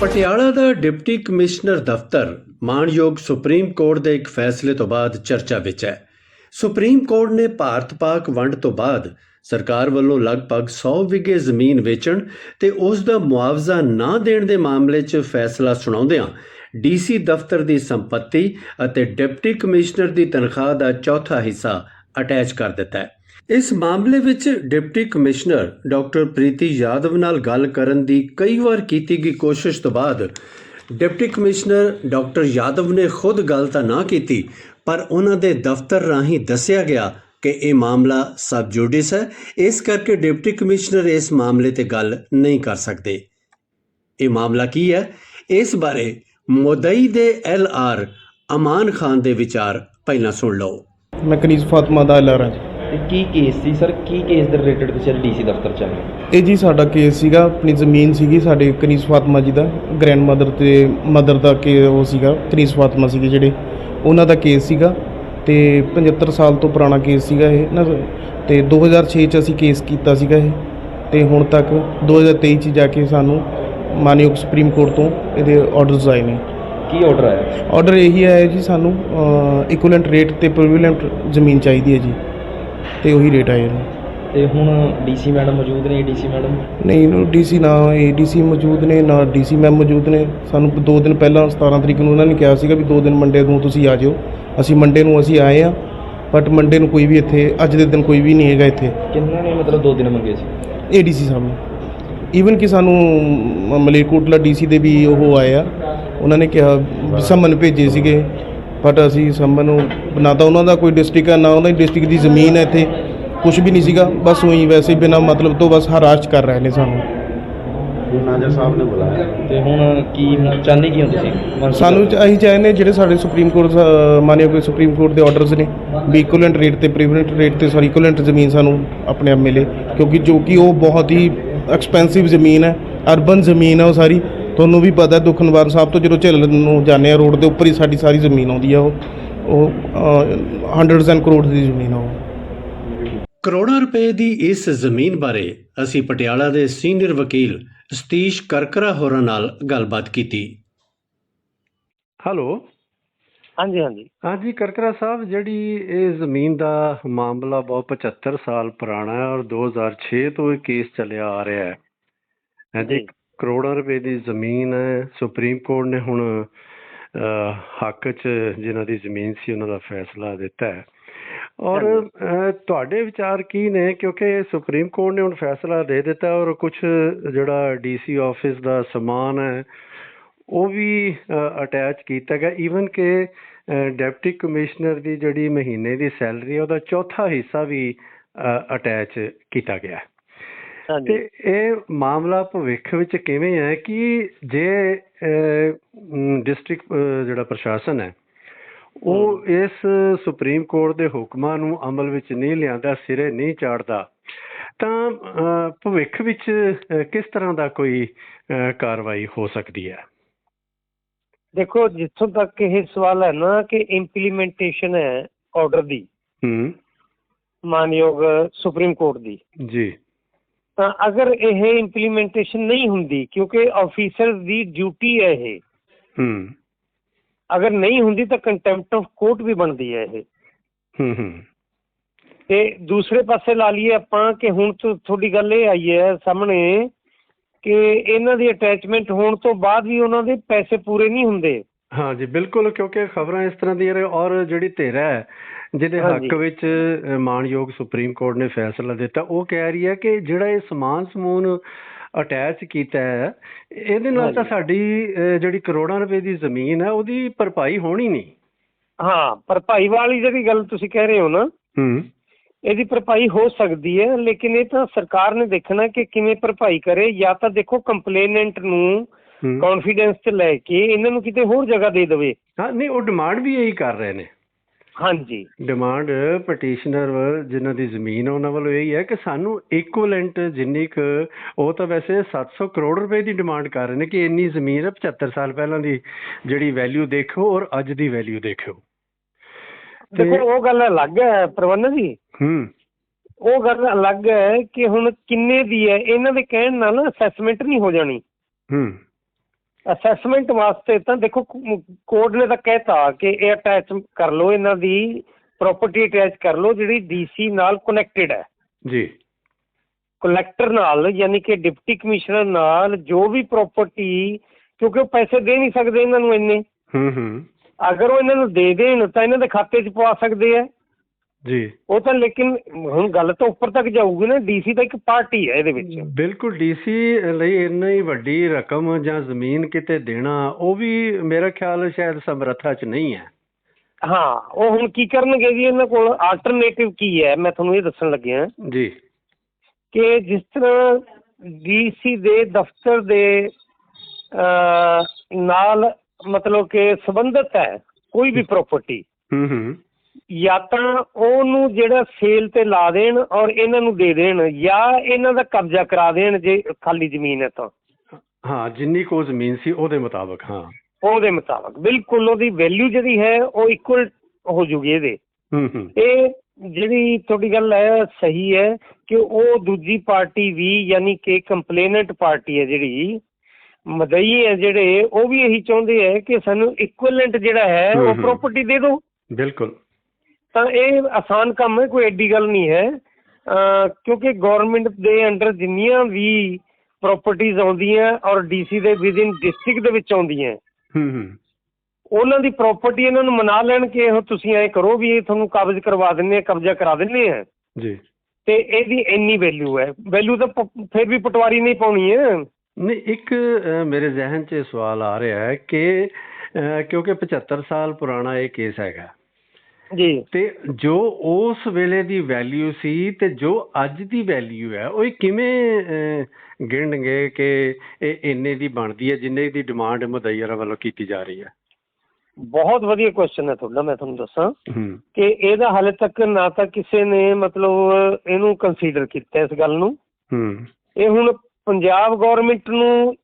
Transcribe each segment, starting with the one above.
ਪਟਿਆਲਾ ਦਾ deputy commissioner ਦਫ਼ਤਰ ਮਾਣਯੋਗ supreme court ਦੇ ਇੱਕ ਫੈਸਲੇ ਤੋਂ ਬਾਅਦ ਚਰਚਾ ਵਿੱਚ ਹੈ। ਸੁਪਰੀਮ ਕੋਰਟ ਨੇ ਭਾਰਤ-ਪਾਕ ਵੰਡ ਤੋਂ ਬਾਅਦ ਸਰਕਾਰ ਵੱਲੋਂ ਲਗਭਗ 100 ਵਿਗੇ ਜ਼ਮੀਨ ਵੇਚਣ ਤੇ ਉਸ ਦਾ ਮੁਆਵਜ਼ਾ ਨਾ ਦੇਣ ਦੇ ਮਾਮਲੇ 'ਚ ਫੈਸਲਾ ਸੁਣਾਉਂਦਿਆਂ ਡੀਸੀ ਦਫ਼ਤਰ ਦੀ ਸੰਪਤੀ ਅਤੇ ਡਿਪਟੀ ਕਮਿਸ਼ਨਰ ਦੀ ਤਨਖਾਹ ਦਾ ਚੌਥਾ ਹਿੱਸਾ ਅਟੈਚ ਕਰ ਦਿੱਤਾ ਹੈ। ਇਸ ਮਾਮਲੇ ਵਿੱਚ deputy commissioner doctor Preeti Yadav ਨਾਲ ਗੱਲ ਕਰਨ ਦੀ ਕਈ ਵਾਰ ਕੀਤੀ ਗਈ ਕੋਸ਼ਿਸ਼ ਤੋਂ ਬਾਅਦ ਡਿਪਟੀ ਕਮਿਸ਼ਨਰ ਡਾਕਟਰ ਯਾਦਵ ਨੇ ਖੁਦ ਗੱਲ ਤਾਂ ਨਾ ਕੀਤੀ, ਪਰ ਉਹਨਾਂ ਦੇ ਦਫ਼ਤਰ ਰਾਹੀਂ ਦੱਸਿਆ ਗਿਆ ਕਿ ਇਹ ਮਾਮਲਾ ਸਬ ਜੁਡਿਸ ਹੈ। ਇਸ ਕਰਕੇ ਡਿਪਟੀ ਕਮਿਸ਼ਨਰ ਇਸ ਮਾਮਲੇ ਤੇ ਗੱਲ ਨਹੀਂ ਕਰ ਸਕਦੇ। ਇਹ ਮਾਮਲਾ ਕੀ ਹੈ? ਇਸ ਬਾਰੇ ਮੁਦਈ ਦੇ ਐਲ ਆਰ ਅਮਾਨ ਖਾਨ ਦੇ ਵਿਚਾਰ ਪਹਿਲਾਂ ਸੁਣ ਲਓ। ਮੈਂ ਕਨੀਜ਼ ਫਾਤਮਾ ਦਾ ਐਲਆਰ ਹਾਂ ਤੇ ਕੀ ਕੇਸ ਸੀ? ਸਰ ਕੀ ਕੇਸ ਦੇ ਰਿਲੇਟਡ ਤੁਸੀਂ ਡੀਸੀ ਦਫ਼ਤਰ ਚ ਆਏ ਇਹ ਜੀ ਸਾਡਾ ਕੇਸ ਸੀਗਾ ਆਪਣੀ ਜ਼ਮੀਨ ਸੀਗੀ ਸਾਡੇ ਕਨੀਜ਼ ਫਾਤਮਾ ਜੀ ਦਾ ਗ੍ਰੈਂਡ ਮਦਰ ਤੇ ਮਦਰ ਦਾ ਕੇ ਉਹ ਸੀਗਾ ਕਨੀਜ਼ ਫਾਤਮਾ ਸੀਗੇ ਜਿਹੜੇ ਉਹਨਾਂ ਦਾ ਕੇਸ ਸੀਗਾ ਤੇ 75 ਸਾਲ ਤੋਂ ਪੁਰਾਣਾ ਕੇਸ ਸੀਗਾ ਇਹ ਨਾ ਤੇ 2006 ਚ ਅਸੀਂ ਕੇਸ ਕੀਤਾ ਸੀਗਾ ਇਹ ਤੇ ਹੁਣ ਤੱਕ 2023 ਚ ਜਾ ਕੇ ਸਾਨੂੰ ਮਾਨਯੋਗ ਸੁਪਰੀਮ ਕੋਰਟ ਤੋਂ ਇਹਦੇ ਆਰਡਰਸ ਆਏ ਨੇ। ਕੀ ਆਰਡਰ ਆਇਆ? ਆਰਡਰ ਇਹੀ ਆਇਆ ਜੀ ਸਾਨੂੰ ਇਕੁਇਵਲੈਂਟ ਰੇਟ ਤੇ ਪ੍ਰੀਵੀਲੈਂਟ ਜ਼ਮੀਨ ਚਾਹੀਦੀ ਹੈ ਜੀ। ਤੇ ਉਹੀ ਰੇਟ ਆਇਆ ਜੀ ਤੇ ਹੁਣ ਡੀਸੀ ਮੈਡਮ ਮੌਜੂਦ ਨੇ ਡੀਸੀ ਮੈਡਮ? ਨਹੀਂ ਇਹਨੂੰ ਡੀਸੀ ਨਾ ਏਡੀਸੀ ਮੌਜੂਦ ਨੇ ਨਾ ਡੀਸੀ ਮੈਮ ਮੌਜੂਦ ਨੇ। ਸਾਨੂੰ 2 ਦਿਨ ਪਹਿਲਾਂ 17 ਤਰੀਕ ਨੂੰ ਉਹਨਾਂ ਨੇ ਕਿਹਾ ਸੀਗਾ ਵੀ 2 ਦਿਨ ਮੰਡੇ ਨੂੰ ਤੁਸੀਂ ਆ ਜਿਓ। ਅਸੀਂ ਮੰਡੇ ਨੂੰ ਅਸੀਂ ਆਏ ਆ ਬਟ ਮੰਡੇ ਨੂੰ ਕੋਈ ਵੀ ਇੱਥੇ ਅੱਜ ਦੇ ਦਿਨ ਕੋਈ ਵੀ ਨਹੀਂ ਹੈਗਾ ਇੱਥੇ। ਕਿੰਨਾਂ ਨੇ ਮਤਲਬ ਦੋ ਦਿਨ ਮੰਗੇ ਸੀ? ਏਡੀਸੀ ਸਾਹਿਬ ਨੇ ਈਵਨ ਕਿ ਸਾਨੂੰ ਮਲੇਰਕੋਟਲਾ ਡੀਸੀ ਦੇ ਵੀ ਉਹ ਆਏ ਆ। ਉਹਨਾਂ ਨੇ ਕਿਹਾ ਸੰਮਨ ਭੇਜੇ ਸੀਗੇ। ਬਟ ਅਸੀਂ ਸੰਮਨ ਨੂੰ ਨਾ ਤਾਂ ਉਹਨਾਂ ਦਾ ਕੋਈ ਡਿਸਟ੍ਰਿਕਟ ਹੈ ਨਾ ਉਹਨਾਂ ਦੀ ਡਿਸਟ੍ਰਿਕਟ ਦੀ ਜ਼ਮੀਨ ਹੈ ਇੱਥੇ। ਕੁਝ ਵੀ ਨਹੀਂ ਸੀਗਾ ਬਸ ਉਹੀ ਵੈਸੇ ਬਿਨਾ ਮਤਲਬ ਤੋਂ ਬਸ ਹਰਾਸ਼ ਕਰ ਰਹੇ ਨੇ ਸਾਨੂੰ। ਤੇ ਹੁਣ ਕੀ ਚਾਹੁੰਦੇ ਕੀ ਹੋ ਤੁਸੀਂ ਸਾਨੂੰ? ਚ- ਅਸੀਂ ਚਾਹੁੰਦੇ ਜਿਹੜੇ ਸਾਡੇ ਸੁਪਰੀਮ ਕੋਰਟ ਸ- ਮਾਨਯੋਗ ਸੁਪਰੀਮ ਕੋਰਟ ਦੇ ਆਰਡਰਸ ਨੇ ਵੀ ਇਕੁਇਵਲੈਂਟ ਰੇਟ ਤੇ ਪ੍ਰੀਵਲੈਂਟ ਰੇਟ ਤੇ ਸੌਰੀ ਇਕੁਇਵਲੈਂਟ ਜ਼ਮੀਨ ਸਾਨੂੰ ਆਪਣੇ ਆਪ ਮਿਲੇ। ਕਿਉਂਕਿ ਜੋ ਕਿ ਉਹ ਬਹੁਤ ਹੀ ਐਕਸਪੈਂਸਿਵ ਜ਼ਮੀਨ ਹੈ ਅਰਬਨ ਜ਼ਮੀਨ ਹੈ ਉਹ ਸਾਰੀ। ਤੁਹਾਨੂੰ ਵੀ ਪਤਾ ਹੈ ਦੁੱਖ ਨਿਵਾਰਨ ਸਾਹਿਬ ਤੋਂ ਜਦੋਂ ਝੱਲਣ ਨੂੰ ਜਾਂਦੇ ਆ ਰੋਡ ਦੇ ਉੱਪਰ ਹੀ ਸਾਡੀ ਸਾਰੀ ਜ਼ਮੀਨ ਆਉਂਦੀ ਆ ਉਹ। ਉਹ ਹੰਡਰਡਸ ਐਂਡ ਕਰੋੜ ਦੀ ਜ਼ਮੀਨ ਆ ਉਹ। ਕਰੋੜਾਂ ਰੁਪਏ ਦੀ ਇਸ ਜ਼ਮੀਨ ਬਾਰੇ ਅਸੀਂ ਪਟਿਆਲਾ ਦੇ ਸੀਨੀਅਰ ਵਕੀਲ ਸਤੀਸ਼ ਕਰਕਰਾ ਹੋਰਾਂ ਨਾਲ ਗੱਲਬਾਤ ਕੀਤੀ। ਹੈਲੋ। ਹਾਂਜੀ ਹਾਂਜੀ। ਹਾਂਜੀ ਕਰਕਰਾ ਸਾਹਿਬ ਜਿਹੜੀ ਇਹ ਜ਼ਮੀਨ ਦਾ ਮਾਮਲਾ ਬਹੁਤ 75 ਸਾਲ ਪੁਰਾਣਾ ਹੈ ਔਰ 2006 ਤੋਂ ਇਹ ਕੇਸ ਚੱਲਿਆ ਆ ਰਿਹਾ ਹੈ। ਹਾਂਜੀ। ਕਰੋੜਾਂ ਰੁਪਏ ਦੀ ਜ਼ਮੀਨ ਹੈ। ਸੁਪਰੀਮ ਕੋਰਟ ਨੇ ਹੁਣ ਹੱਕ 'ਚ ਜਿਨ੍ਹਾਂ ਦੀ ਜ਼ਮੀਨ ਸੀ ਉਹਨਾਂ ਦਾ ਫੈਸਲਾ ਦਿੱਤਾ ਹੈ। ਔਰ ਤੁਹਾਡੇ ਵਿਚਾਰ ਕੀ ਨੇ? ਕਿਉਂਕਿ ਸੁਪਰੀਮ ਕੋਰਟ ਨੇ ਹੁਣ ਫੈਸਲਾ ਦੇ ਦਿੱਤਾ ਔਰ ਕੁਝ ਜਿਹੜਾ ਡੀਸੀ ਆਫਿਸ ਦਾ ਸਮਾਨ ਹੈ ਉਹ ਵੀ ਅਟੈਚ ਕੀਤਾ ਗਿਆ। ਈਵਨ ਕਿ ਡਿਪਟੀ ਕਮਿਸ਼ਨਰ ਦੀ ਜਿਹੜੀ ਮਹੀਨੇ ਦੀ ਸੈਲਰੀ ਹੈ ਉਹਦਾ ਚੌਥਾ ਹਿੱਸਾ ਵੀ ਅਟੈਚ ਕੀਤਾ ਗਿਆ ਤੇ ਇਹ ਮਾਮਲਾ ਭਵਿੱਖ ਵਿੱਚ ਕਿਵੇਂ ਹੈ ਕਿ ਜੇ ਡਿਸਟ੍ਰਿਕਟ ਜਿਹੜਾ ਪ੍ਰਸ਼ਾਸਨ ਹੈ ਉਹ ਇਸ ਸੁਪਰੀਮ ਕੋਰਟ ਦੇ ਹੁਕਮਾਂ ਨੂੰ ਅਮਲ ਵਿੱਚ ਨਹੀਂ ਲਿਆਂਦਾ ਸਿਰੇ ਨਹੀਂ ਚਾੜਦਾ ਤਾਂ ਭਵਿੱਖ ਵਿੱਚ ਕਿਸ ਤਰ੍ਹਾਂ ਦਾ ਕੋਈ ਕਾਰਵਾਈ ਹੋ ਸਕਦੀ ਹੈ? ਦੇਖੋ ਜਿੱਥੋਂ ਤੱਕ ਇਹ ਸਵਾਲ ਹੈ ਨਾ ਕਿ ਇੰਪਲੀਮੈਂਟੇਸ਼ਨ ਹੈ ਆਰਡਰ ਦੀ ਹੂੰ। ਮਾਨਯੋਗ ਸੁਪਰੀਮ ਕੋਰਟ ਦੀ। ਜੀ। ਤਾਂ ਅਗਰ ਇਹ ਇੰਪਲੀਮੈਂਟੇਸ਼ਨ ਨਹੀਂ ਹੁੰਦੀ ਕਿਉਂਕਿ ਆਫੀਸਰ ਦੀ ਡਿਊਟੀ ਹੈ ਇਹ। ਹੂੰ। ਅਗਰ ਨਹੀਂ ਹੁੰਦੀ ਤਾਂ ਕੰਟੈਂਪਟ ਆਫ ਕੋਰਟ ਵੀ ਬਣਦੀ ਹੈ ਇਹ। ਹੂੰ ਹੂੰ। ਤੇ ਦੂਸਰੇ ਪਾਸੇ ਲਾ ਲਈਏ ਆਪਾਂ ਕਿ ਹੁਣ ਤੋਂ ਤੁਹਾਡੀ ਗੱਲ ਇਹ ਆਈ ਹੈ ਸਾਹਮਣੇ ਕਿ ਇਹਨਾਂ ਦੀ ਅਟੈਚਮੈਂਟ ਹੋਣ ਤੋਂ ਬਾਅਦ ਵੀ ਉਹਨਾਂ ਦੇ ਪੈਸੇ ਪੂਰੇ ਨਹੀਂ ਹੁੰਦੇ। ਹਾਂ ਜੀ ਬਿਲਕੁਲ ਕਿਉਂਕਿ ਖਬਰਾਂ ਇਸ ਤਰ੍ਹਾਂ ਦੀਆਂ ਨੇ ਔਰ ਜਿਹੜੀ ਧਿਰ ਹੈ ਜਿਹਦੇ ਹੱਕ ਹਾਂਜੀ। ਵਿੱਚ ਅ, ਮਾਣਯੋਗ ਸੁਪਰੀਮ ਕੋਰਟ ਨੇ ਫੈਸਲਾ ਦਿੱਤਾ ਉਹ ਕਹਿ ਰਹੀ ਹੈ ਕਿ ਜਿਹੜਾ ਇਹ ਸਮਾਨ ਸਮੂਨ ਅਟੈਚ ਕੀਤਾ ਹੈ ਇਹਦੇ ਨਾਲ ਤਾਂ ਹਾਂਜੀ। ਸਾਡੀ ਜਿਹੜੀ ਕਰੋੜਾਂ ਰੁਪਏ ਦੀ ਜ਼ਮੀਨ ਹੈ ਉਹਦੀ ਭਰਪਾਈ ਹੋਣੀ ਨਹੀਂ ਹਾਂ ਪਰ ਭਾਈ ਵਾਲੀ ਜਿਹੜੀ ਗੱਲ ਤੁਸੀਂ ਕਹਿ ਰਹੇ ਹੋ ਨਾ ਹੂੰ ਇਹਦੀ ਭਰਪਾਈ ਹੋ ਸਕਦੀ ਹੈ ਲੇਕਿਨ ਇਹ ਤਾਂ ਸਰਕਾਰ ਨੇ ਦੇਖਣਾ ਕਿ ਕਿਵੇਂ ਭਰਪਾਈ ਕਰੇ ਜਾਂ ਤਾਂ ਦੇਖੋ ਕੰਪਲੇਨੈਂਟ ਨੂੰ। ਕੌਨਫੀਡੈਂਸ 'ਚ ਲੈ ਕੇ ਇਹਨਾਂ ਨੂੰ ਕਿਤੇ ਹੋਰ ਜਗ੍ਹਾ ਦੇ ਦੇਵੇ। ਹਾਂ ਨਹੀਂ ਉਹ ਡਿਮਾਂਡ ਵੀ ਇਹੀ ਕਰ ਰਹੇ ਨੇ। ਹਾਂਜੀ। ਡਿਮਾਂਡ ਪਟੀਸ਼ਨਰ ਜਿਨ੍ਹਾਂ ਦੀ ਜ਼ਮੀਨ ਉਹਨਾਂ ਵੱਲੋਂ ਇਹੀ ਹੈ ਕਿ ਸਾਨੂੰ ਇਕੁਇਵਲੈਂਟ ਜਿੰਨੀ ਕੁ ਉਹ ਤਾਂ ਵੈਸੇ 700 ਕਰੋੜ ਰੁਪਏ ਦੀ ਡਿਮਾਂਡ ਕਰ ਰਹੇ ਨੇ ਕਿ ਇੰਨੀ ਜ਼ਮੀਨ ਹੈ 75 ਸਾਲ ਪਹਿਲਾਂ ਦੀ ਜਿਹੜੀ ਵੈਲਿਊ ਦੇਖੋ ਔਰ ਅੱਜ ਦੀ ਵੈਲਿਊ ਦੇਖਿਓ। ਤੇ- ਦੇਖੋ ਉਹ ਗੱਲ ਅਲੱਗ ਹੈ ਪ੍ਰਬੰਧਕ ਜੀ। ਹੂੰ। ਉਹ ਗੱਲ ਅਲੱਗ ਹੈ ਕਿ ਹੁਣ ਕਿੰਨੇ ਦੀ ਹੈ ਇਹਨਾਂ ਦੇ ਕਹਿਣ ਨਾਲ ਅਸੈਸਮੈਂਟ ਨਹੀਂ ਹੋ ਜਾਣੀ। ਹੂੰ। ਅਸੈਸਮੈਂਟ ਵਾਸਤੇ ਤਾਂ ਦੇਖੋ ਕੋਰਟ ਨੇ ਤਾਂ ਕਹਿਤਾ ਕਿ ਇਹ ਅਟੈਚ ਕਰ ਲਓ ਇਹਨਾਂ ਦੀ ਪ੍ਰਾਪਰਟੀ ਅਟੈਚ ਕਰ ਲਓ ਜਿਹੜੀ ਡੀਸੀ ਨਾਲ ਕਨੈਕਟਡ ਹੈ। ਜੀ। ਕਲੈਕਟਰ ਨਾਲ ਯਾਨੀ ਕਿ ਡਿਪਟੀ ਕਮਿਸ਼ਨਰ ਨਾਲ ਜੋ ਵੀ ਪ੍ਰਾਪਰਟੀ ਕਿਉਂਕਿ ਉਹ ਪੈਸੇ ਦੇ ਨਹੀਂ ਸਕਦੇ ਇਹਨਾਂ ਨੂੰ ਇੰਨੇ। ਹੂੰ ਹੂੰ। ਅਗਰ ਉਹ ਇਹਨਾਂ ਨੂੰ ਦੇ ਦੇਣ ਤਾਂ ਇਹਨਾਂ ਦੇ ਖਾਤੇ 'ਚ ਪਵਾ ਸਕਦੇ ਆ ਜੀ। ਉਹ ਤਾਂ ਲੇਕਿਨ ਹੁਣ ਗੱਲ ਤਾਂ ਉੱਪਰ ਤੱਕ ਜਾਊਗੀ ਨਾ ਡੀਸੀ ਤਾਂ ਇੱਕ ਪਾਰਟੀ ਹੈ ਇਹਦੇ ਵਿੱਚ। ਬਿਲਕੁਲ ਡੀਸੀ ਲਈ ਇੰਨੀ ਵੱਡੀ ਰਕਮ ਜਾਂ ਜ਼ਮੀਨ ਕਿਤੇ ਦੇਣਾ ਉਹ ਵੀ ਮੇਰਾ ਖਿਆਲ ਸ਼ਾਇਦ ਸਮਰੱਥਾ 'ਚ ਨਹੀਂ ਹੈ। ਹਾਂ ਉਹ ਹੁਣ ਕੀ ਕਰਨਗੇ ਜੀ ਇਹਨਾਂ ਕੋਲ? ਆਲਟਰਨੇਟਿਵ ਕੀ ਹੈ? ਮੈਂ ਤੁਹਾਨੂੰ ਇਹ ਦੱਸਣ ਲੱਗਿਆ ਜੀ। ਕਿ ਜਿਸ ਤਰ੍ਹਾਂ ਡੀਸੀ ਦੇ ਦਫ਼ਤਰ ਦੇ ਨਾਲ ਮਤਲਬ ਕਿ ਸੰਬੰਧਿਤ ਹੈ ਕੋਈ ਵੀ ਪ੍ਰਾਪਰਟੀ ਹੂੰ ਹੂੰ। ਜਾਂ ਤਾਂ ਉਹਨੂੰ ਜਿਹੜਾ ਸੇਲ ਤੇ ਲਾ ਦੇਣ ਔਰ ਇਹਨਾਂ ਨੂੰ ਦੇ ਦੇਣ ਜਾਂ ਇਹਨਾਂ ਦਾ ਕਬਜ਼ਾ ਕਰਾ ਦੇਣ ਜੇ ਖਾਲੀ ਜ਼ਮੀਨ ਹੈ ਤਾਂ। ਹਾਂ ਜਿੰਨੀ ਕੋ ਜ਼ਮੀਨ ਸੀ ਉਹਦੇ ਮੁਤਾਬਕ ਹਾਂ। ਉਹਦੇ ਮੁਤਾਬਕ ਬਿਲਕੁਲ ਉਹਦੀ ਵੈਲਿਊ ਜਿਹੜੀ ਹੈ ਉਹ ਇਕੁਅਲ ਹੋ ਜੂਗੀ ਇਹਦੇ। ਹੂੰ ਹੂੰ। ਇਹ ਜਿਹੜੀ ਤੁਹਾਡੀ ਗੱਲ ਹੈ ਸਹੀ ਹੈ ਕਿ ਉਹ ਦੂਜੀ ਪਾਰਟੀ ਵੀ ਯਾਨੀ ਕਿ ਕੰਪਲੇਨੈਂਟ ਪਾਰਟੀ ਹੈ ਜਿਹੜੀ ਮਦਈ ਹੈ ਜਿਹੜੇ ਉਹ ਵੀ ਇਹੀ ਚਾਹੁੰਦੇ ਹੈ ਕਿ ਸਾਨੂੰ ਇਕੁਇਵਲੈਂਟ ਜਿਹੜਾ ਹੈ ਉਹ। ਪ੍ਰਾਪਰਟੀ ਦੇ ਦਿਓ। ਬਿਲਕੁਲ। ਤਾਂ ਇਹ ਆਸਾਨ ਕੰਮ ਹੈ ਕੋਈ ਐਡੀ ਗੱਲ ਨਹੀਂ ਹੈ। ਕਿਉਂਕਿ ਗਵਰਨਮੈਂਟ ਦੇ ਅੰਡਰ ਜਿੰਨੀਆਂ ਵੀ ਪ੍ਰਾਪਰਟੀਆਂ ਆਉਂਦੀਆਂ ਔਰ ਡੀਸੀ ਦੇ ਵਿਦਿਨ ਡਿਸਟ੍ਰਿਕਟ ਦੇ ਵਿੱਚ ਆਉਂਦੀਆਂ। ਹੂੰ ਹੂੰ। ਉਹਨਾਂ ਦੀ ਪ੍ਰਾਪਰਟੀ ਇਹਨਾਂ ਨੂੰ ਮਨਾ ਲੈਣ ਕਿ ਇਹ ਤੁਸੀਂ ਐ ਕਰੋ ਵੀ ਇਹ ਤੁਹਾਨੂੰ ਕਬਜ਼ ਕਰਵਾ ਦਿੰਨੇ ਆ ਕਬਜ਼ਾ ਕਰਾ ਦਿੰਨੇ ਆ। ਜੀ। ਤੇ ਇਹਦੀ ਇੰਨੀ ਵੈਲਿਊ ਹੈ। ਵੈਲਿਊ ਤਾਂ ਫਿਰ ਵੀ ਪਟਵਾਰੀ ਨਹੀਂ ਪਾਉਣੀ ਹੈ। ਨਹੀਂ ਇੱਕ ਮੇਰੇ ਜ਼ਿਹਨ 'ਚ ਸਵਾਲ ਆ ਰਿਹਾ ਹੈ ਕਿ ਕਿਉਂਕਿ 75 ਸਾਲ ਪੁਰਾਣਾ ਇਹ ਕੇਸ ਹੈਗਾ। ਜੀ। ਤੇ ਜੋ ਉਸ ਵੇਲੇ ਦੀ ਵੈਲਿਊ ਸੀ ਤੇ ਜੋ ਅੱਜ ਦੀ ਵੈਲਿਊ ਹੈ ਉਹ ਕਿਵੇਂ ਗਿਣਨਗੇ ਕਿ ਇਹ ਇੰਨੇ ਦੀ ਬਣਦੀ ਹੈ ਜਿੰਨੇ ਦੀ ਡਿਮਾਂਡ ਮੁਦੱਈਰਾ ਵੱਲੋਂ ਕੀਤੀ ਜਾ ਰਹੀ ਹੈ? ਬਹੁਤ ਵਧੀਆ ਕੁਐਸਚਨ ਹੈ ਤੁਹਾਡਾ ਮੈਂ ਤੁਹਾਨੂੰ ਦੱਸਾਂ ਕਿ ਇਹਦਾ ਹਾਲੇ ਤੱਕ ਨਾ ਤਾਂ ਕਿਸੇ ਨੇ ਮਤਲਬ ਇਹਨੂੰ ਕੰਸੀਡਰ ਕੀਤਾ ਇਸ ਗੱਲ ਨੂੰ। ਹੂੰ। ਇਹ ਹੁਣ ਪੰਜਾਬ ਗਵਰਨਮੈਂਟ ਨੂੰ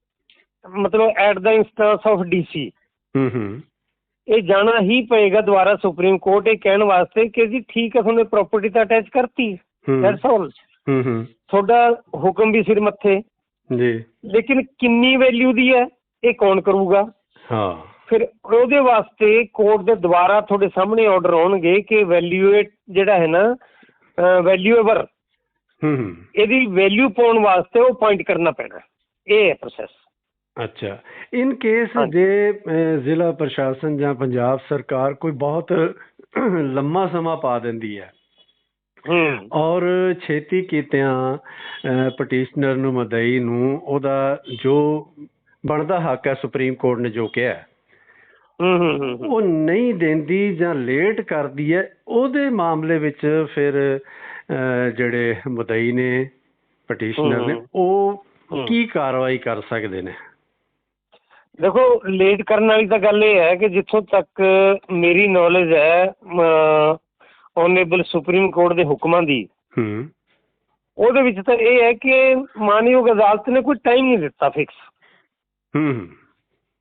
ਮਤਲਬ at the instance of DC ਹੂੰ ਹੂੰ। ਇਹ ਜਾਣਾ ਹੀ ਪਏਗਾ ਦੁਬਾਰਾ ਸੁਪਰੀਮ ਕੋਰਟ ਇਹ ਕਹਿਣ ਵਾਸਤੇ ਕਿ ਜੀ ਠੀਕ ਹੈ ਤੁਹਾਨੂੰ ਪ੍ਰਾਪਰਟੀ ਤਾਂ ਅਟੈਚ ਕਰਤੀ ਦੈਟਸ ਆਲ ਹੂੰ ਹੂੰ। ਤੁਹਾਡਾ ਹੁਕਮ ਵੀ ਸਿਰ ਮੱਥੇ। ਜੀ। ਲੇਕਿਨ ਕਿੰਨੀ ਵੈਲਿਊ ਦੀ ਹੈ ਇਹ ਕੌਣ ਕਰੂਗਾ? ਹਾਂ। ਫਿਰ ਉਹਦੇ ਵਾਸਤੇ ਕੋਰਟ ਦੇ ਦੁਆਰਾ ਤੁਹਾਡੇ ਸਾਹਮਣੇ ਆਰਡਰ ਆਉਣਗੇ ਕਿ ਵੈਲਿਊਏਟ ਜਿਹੜਾ ਹੈ ਨਾ ਵੈਲਿਊਏਬਲ ਹੂੰ ਇਹਦੀ ਵੈਲਿਊ ਪਾਉਣ ਵਾਸਤੇ ਉਹ ਪੁਆਇੰਟ ਕਰਨਾ ਪੈਣਾ। ਇਹ ਹੈ ਪ੍ਰੋਸੈਸ ਅੱਛਾ ਇਨ ਕੇਸ ਹਾਂਜੀ। ਜੇ ਅਹ, ਜ਼ਿਲ੍ਹਾ ਪ੍ਰਸ਼ਾਸਨ ਜਾਂ ਪੰਜਾਬ ਸਰਕਾਰ ਕੋਈ ਬਹੁਤ ਲੰਮਾ ਸਮਾਂ ਪਾ ਦਿੰਦੀ ਹੈ ਹੂੰ ਔਰ ਛੇਤੀ ਕੀਤਿਆਂ ਪਟੀਸ਼ਨਰ ਨੂੰ ਮਦਈ ਨੂੰ ਉਹਦਾ ਜੋ ਬਣਦਾ ਹੱਕ ਹੈ ਸੁਪਰੀਮ ਕੋਰਟ ਨੇ ਜੋ ਕਿਹਾ ਹੈ, ਹੂੰ ਹੂੰ ਹੂੰ, ਹੂੰ ਉਹ ਨਹੀਂ ਦਿੰਦੀ ਜਾਂ ਲੇਟ ਕਰਦੀ ਹੈ ਉਹਦੇ ਮਾਮਲੇ ਵਿੱਚ ਫਿਰ ਅਹ, ਜਿਹੜੇ ਮਦਈ ਨੇ ਪਟੀਸ਼ਨਰ ਨੇ ਹਮ। ਉਹ ਹਮ। ਕੀ ਕਾਰਵਾਈ ਕਰ ਸਕਦੇ ਨੇ ਦੇਖੋ ਲੇਟ ਕਰਨ ਵਾਲੀ ਤਾਂ ਗੱਲ ਇਹ ਹੈ ਕਿ ਜਿੱਥੋਂ ਤੱਕ ਮੇਰੀ ਨੌਲੇਜ ਹੈ ਓਨੇਬਲ ਸੁਪਰੀਮ ਕੋਰਟ ਦੇ ਹੁਕਮਾਂ ਦੀ ਹੂੰ। ਉਹਦੇ ਵਿੱਚ ਤਾਂ ਇਹ ਹੈ ਕਿ ਮਾਨਯੋਗ ਅਦਾਲਤ ਨੇ ਕੋਈ ਟਾਈਮ ਨਹੀਂ ਦਿੱਤਾ ਫਿਕਸ ਹੂੰ।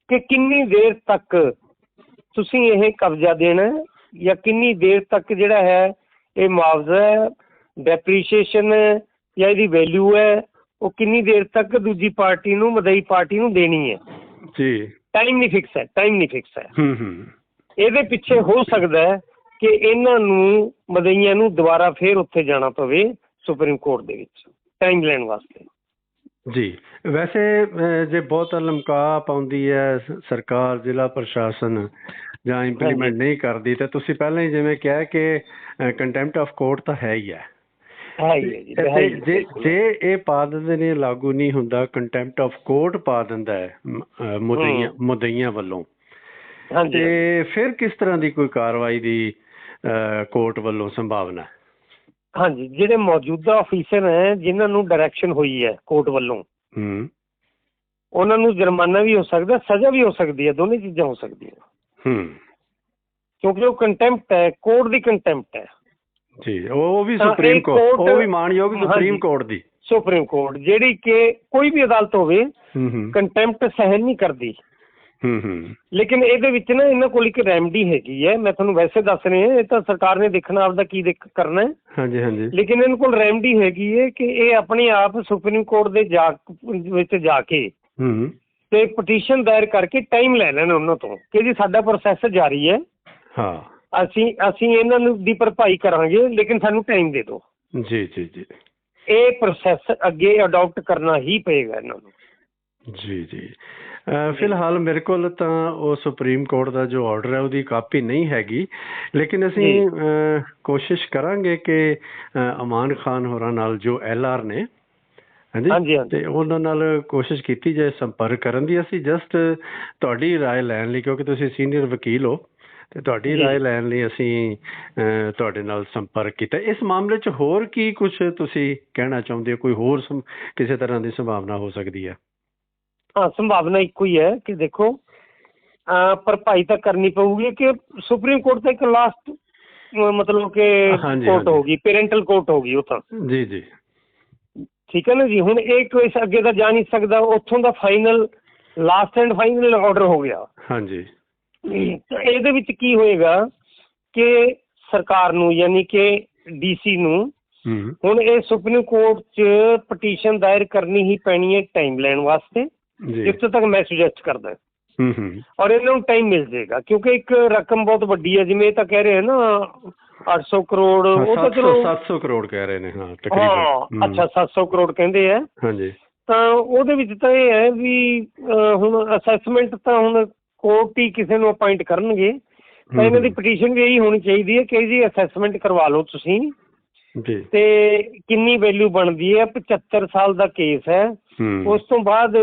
ਕਿ ਕਿੰਨੀ ਦੇਰ ਤੱਕ ਤੁਸੀਂ ਇਹ ਕਬਜ਼ਾ ਦੇਣਾ ਜਾਂ ਕਿੰਨੀ ਦੇਰ ਤੱਕ ਜਿਹੜਾ ਹੈ ਇਹ ਮੁਆਵਜ਼ਾ ਡੈਪਰੀਸ਼ੀਏਸ਼ਨ ਜਾਂ ਇਹਦੀ ਵੈਲਿਊ ਹੈ ਉਹ ਕਿੰਨੀ ਦੇਰ ਤੱਕ ਦੂਜੀ ਪਾਰਟੀ ਨੂੰ ਮਦਈ ਪਾਰਟੀ ਨੂੰ ਦੇਣੀ ਹੈ। ਜੀ। ਟਾਈਮ ਨਹੀਂ ਫਿਕਸ ਹੈ ਟਾਈਮ ਨਹੀਂ ਫਿਕਸ ਹੈ। ਹੂੰ ਹੂੰ। ਇਹਦੇ ਪਿੱਛੇ ਹੋ ਸਕਦਾ ਹੈ ਕਿ ਇਹਨਾਂ ਨੂੰ ਮਦਈਆਂ ਨੂੰ ਦੁਬਾਰਾ ਫੇਰ ਉੱਥੇ ਜਾਣਾ ਪਵੇ ਸੁਪਰੀਮ ਕੋਰਟ ਦੇ ਵਿੱਚ ਟਾਈਮ ਲੈਣ ਵਾਸਤੇ। ਜੀ। ਵੈਸੇ ਜੇ ਬਹੁਤ ਲਮਕਾ ਪਾਉਂਦੀ ਹੈ ਸਰਕਾਰ ਜ਼ਿਲ੍ਹਾ ਪ੍ਰਸ਼ਾਸਨ ਜਾਂ ਇੰਪਲੀਮੈਂਟ। ਨਹੀਂ ਕਰਦੀ ਤਾਂ ਤੁਸੀਂ ਪਹਿਲਾਂ ਹੀ ਜਿਵੇਂ ਕਿਹਾ ਕਿ ਕੰਟੈਂਪਟ ਆਫ ਕੋਰਟ ਤਾਂ ਹੈ ਹੀ ਹੈ। ਜੀ ਇਹ ਪਾ ਦਿੰਦੇ ਨੇ ਲਾਗੂ ਨਹੀਂ ਹੁੰਦਾ ਕੰਟੈਂਪਟ ਆਫ ਕੋਰਟ ਪਾ ਦਿੰਦਾ ਹੈ ਮੁਦਈਆਂ ਮੁਦਈਆਂ ਵੱਲੋਂ। ਤੇ ਫਿਰ ਕਿਸ ਤਰ੍ਹਾਂ ਦੀ ਕੋਈ ਕਾਰਵਾਈ ਦੀ ਕੋਰਟ ਵੱਲੋਂ ਸੰਭਾਵਨਾ? ਹਾਂਜੀ ਜਿਹੜੇ ਮੌਜੂਦਾ ਅਫੀਸਰ ਹੈ ਜਿਨ੍ਹਾਂ ਨੂੰ ਡਾਇਰੈਕਸ਼ਨ ਹੋਈ ਹੈ ਕੋਰਟ ਵੱਲੋਂ ਹੂੰ। ਉਹਨਾਂ ਨੂੰ ਜੁਰਮਾਨਾ ਵੀ ਹੋ ਸਕਦਾ ਸਜ਼ਾ ਵੀ ਹੋ ਸਕਦੀ ਹੈ ਦੋਨੇ ਚੀਜ਼ਾਂ ਹੋ ਸਕਦੀਆਂ। ਹੂੰ। ਕਿਉਂਕਿ ਉਹ ਕੰਟੈਂਪਟ ਹੈ ਕੋਰਟ ਦੀ ਕੰਟੈਂਪਟ ਹੈ। ਜੀ ਉਹ ਉਹ ਵੀ ਤਾਂ ਸੁਪਰੀਮ ਇਹ ਕੋਰਟ ਕੋਰਟ- ਉਹ ਵੀ ਮਾਨਯੋਗ ਸੁਪਰੀਮ ਹਾਂਜੀ। ਕੋਰਟ ਦੀ। ਸੁਪਰੀਮ ਕੋਰਟ ਜਿਹੜੀ ਕਿ ਕੋਈ ਵੀ ਅਦਾਲਤ ਹੋਵੇ ਹੂੰ ਹੂੰ। ਕੰਟੈਂਪਟ ਸਹਿਣ ਨਹੀਂ ਕਰਦੀ। ਹੂੰ ਹੂੰ। ਲੇਕਿਨ ਇਹਦੇ ਵਿੱਚ ਨਾ ਇਹਨਾਂ ਕੋਲ ਇੱਕ ਰੈਮਡੀ ਹੈਗੀ ਹੈ। ਮੈਂ ਤੁਹਾਨੂੰ ਵੈਸੇ ਦੱਸ ਰਿਹਾ ਇਹ ਤਾਂ ਸਰਕਾਰ ਨੇ ਦੇਖਣਾ ਆਪਦਾ ਕੀ ਦੇਖ ਕਰਨਾ ਹੈ। ਹਾਂਜੀ ਹਾਂਜੀ। ਲੇਕਿਨ ਇਹਨਾਂ ਕੋਲ ਰੈਮਡੀ ਹੈਗੀ ਹੈ ਕਿ ਇਹ ਆਪਣੇ ਆਪ ਸੁਪਰੀਮ ਕੋਰਟ ਦੇ ਜਾ ਵਿੱਚ ਜਾ ਕੇ ਹੂੰ ਤੇ ਪਟੀਸ਼ਨ ਦਾਇਰ ਕਰਕੇ ਟਾਈਮ ਲੈ ਲੈਣ ਉਹਨਾਂ ਤੋਂ ਕਿ ਜੀ ਸਾਡਾ ਪ੍ਰੋਸੈਸ ਜਾਰੀ ਹੈ। ਹਾਂ। ਅਸੀਂ ਅਸੀਂ ਇਹਨਾਂ ਨੂੰ ਦੀ ਭਰਪਾਈ ਕਰਾਂਗੇ ਲੇਕਿਨ ਸਾਨੂੰ ਟਾਈਮ ਦੇ ਦਿਓ ਜੀ ਜੀ ਜੀ ਇਹ ਪ੍ਰੋਸੈਸ ਅੱਗੇ ਅਡਾਪਟ ਕਰਨਾ ਹੀ ਪਏਗਾ ਇਹਨਾਂ ਨੂੰ ਜੀ ਜੀ ਅ, ਫਿਲਹਾਲ ਮੇਰੇ ਕੋਲ ਤਾਂ ਉਹ ਸੁਪਰੀਮ ਕੋਰਟ ਦਾ ਜੋ ਆਰਡਰ ਹੈ ਉਹਦੀ ਕਾਪੀ ਨਹੀਂ ਹੈਗੀ ਲੇਕਿਨ ਅਸੀਂ ਜੀ। ਅ, ਕੋਸ਼ਿਸ਼ ਕਰਾਂਗੇ ਕਿ ਅ, ਅਮਾਨ ਖਾਨ ਹੋਰਾਂ ਨਾਲ ਜੋ ਐਲ ਆਰ ਨੇ ਹਾਂਜੀ, ਹਾਂਜੀ ਹਾਂਜੀ। ਤੇ ਉਹਨਾਂ ਨਾਲ ਕੋਸ਼ਿਸ਼ ਕੀਤੀ ਜਾਏ ਸੰਪਰਕ ਕਰਨ ਦੀ ਅਸੀਂ ਜਸਟ ਤੁਹਾਡੀ رائے ਲੈਣ ਲਈ ਕਿਉਂਕਿ ਤੁਸੀਂ ਸੀਨੀਅਰ ਵਕੀਲ ਹੋ ਤੇ ਤੁਹਾਡੀ ਜੀ। رائے ਲੈਣ ਲਈ ਅਸੀਂ ਅ, ਤੁਹਾਡੇ ਨਾਲ ਸੰਪਰਕ ਕੀਤਾ ਇਸ ਮਾਮਲੇ 'ਚ ਹੋਰ ਕੀ ਕੁਝ ਤੁਸੀਂ ਕਹਿਣਾ ਚਾਹੁੰਦੇ ਹੋ ਕੋਈ ਹੋਰ ਸੰ- ਕਿਸੇ ਤਰ੍ਹਾਂ ਦੀ ਸੰਭਾਵਨਾ ਹੋ ਸਕਦੀ ਹੈ ਹਾਂ ਸੰਭਾਵਨਾ ਇੱਕੋ ਹੀ ਹੈ ਕਿ ਦੇਖੋ ਅਹ ਭਰਪਾਈ ਤਾਂ ਕਰਨੀ ਪਊਗੀ ਕਿ ਸੁਪਰੀਮ ਕੋਰਟ ਤਾਂ ਇੱਕ ਲਾਸਟ ਮਤਲਬ ਕਿ ਹਾਂਜੀ, ਕੋਰਟ ਹਾਂਜੀ। ਹੋਗੀ ਪੇਰੈਂਟਲ ਕੋਰਟ ਹੋਗੀ ਉਹ ਤਾਂ ਜੀ ਜੀ ਠੀਕ ਹੈ ਨਾ ਜੀ ਹੁਣ ਇਹ ਕੇਸ ਅੱਗੇ ਤਾਂ ਜਾ ਨਹੀਂ ਸਕਦਾ ਉੱਥੋਂ ਦਾ final last and final order ਹੋ ਗਿਆ ਹਾਂਜੀ ਤਾਂ ਇਹਦੇ ਵਿੱਚ ਕੀ ਹੋਏਗਾ ਕਿ ਸਰਕਾਰ ਨੂੰ ਯਾਨੀ ਕਿ ਡੀਸੀ ਨੂੰ ਹੂੰ। ਹੁਣ ਇਹ ਸੁਪਰੀਮ ਕੋਰਟ 'ਚ ਪਟੀਸ਼ਨ ਦਾਇਰ ਕਰਨੀ ਹੀ ਪੈਣੀ ਹੈ ਟਾਈਮ ਲੈਣ ਵਾਸਤੇ ਜਿੱਥੇ ਤੱਕ ਮੈਂ ਸੁਜੈਸਟ ਕਰਦਾ। ਹੂੰ ਹੂੰ। ਔਰ ਇਹਨਾਂ ਨੂੰ ਟਾਈਮ ਮਿਲ ਜਾਏਗਾ ਕਿਉਂਕਿ ਇੱਕ ਰਕਮ ਬਹੁਤ ਵੱਡੀ ਹੈ ਜਿਵੇਂ ਇਹ ਤਾਂ ਕਹਿ ਰਹੇ ਹਨ ਨਾ 800 ਕਰੋੜ ਉਹ ਤਾਂ 700 ਚਲੋ 700 ਕਰੋੜ ਕਹਿ ਰਹੇ ਨੇ ਹਾਂ ਹਾਂ ਤਕਰੀਬਨ ਅੱਛਾ 700 ਕਰੋੜ ਕਹਿੰਦੇ ਆ। ਹਾਂਜੀ। ਤਾਂ ਉਹਦੇ ਵਿੱਚ ਤਾਂ ਇਹ ਹੈ ਵੀ ਹੁਣ ਅਸੈਸਮੈਂਟ ਤਾਂ ਹੁਣ ਕੋਰਟ ਹੀ ਕਿਸੇ ਨੂੰ ਅਪਾਇੰਟ ਕਰਨਗੇ ਤਾਂ ਇਹਨਾਂ ਦੀ ਪਟੀਸ਼ਨ ਵੀ ਇਹੀ ਹੋਣੀ ਚਾਹੀਦੀ ਹੈ ਕਿ ਜੀ ਅਸੈਸਮੈਂਟ ਕਰਵਾ ਲਓ ਤੁਸੀਂ। ਜੀ। ਤੇ ਕਿੰਨੀ ਵੈਲਿਊ ਬਣਦੀ ਹੈ? 75 ਸਾਲ ਦਾ ਕੇਸ ਹੈ। ਉਸ ਤੋਂ ਬਾਅਦ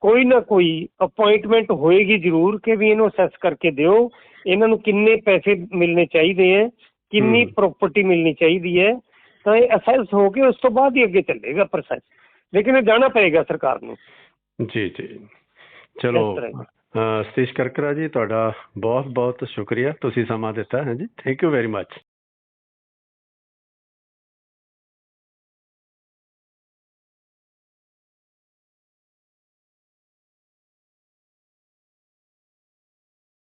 ਕੋਈ ਨਾ ਕੋਈ ਅਪਾਇੰਟਮੈਂਟ ਹੋਏਗੀ ਜ਼ਰੂਰ ਕਿ ਵੀ ਇਹਨੂੰ ਅਸੈਸ ਕਰਕੇ ਦਿਓ। ਇਹਨਾਂ ਨੂੰ ਕਿੰਨੇ ਪੈਸੇ ਮਿਲਣੇ ਚਾਹੀਦੇ ਹੈ? ਕਿੰਨੀ। ਪ੍ਰਾਪਰਟੀ ਮਿਲਣੀ ਚਾਹੀਦੀ ਹੈ? ਤਾਂ ਇਹ ਅਸੈਸ ਹੋ ਕੇ ਉਸ ਤੋਂ ਬਾਅਦ ਹੀ ਅੱਗੇ ਚੱਲੇਗਾ ਪ੍ਰੋਸੈਸ ਲੇਕਿਨ ਇਹ ਜਾਣਾ ਪਏਗਾ ਸਰਕਾਰ ਨੂੰ। ਜੀ ਜੀ। ਚਲੋ। ਸਤੀਸ਼ ਕਰਕਰਾ ਜੀ, ਤੁਹਾਡਾ ਬਹੁਤ ਬਹੁਤ ਸ਼ੁਕਰੀਆ। ਤੁਸੀਂ ਸਮਾਂ ਦਿੱਤਾ, ਹਾਂਜੀ। Thank you very much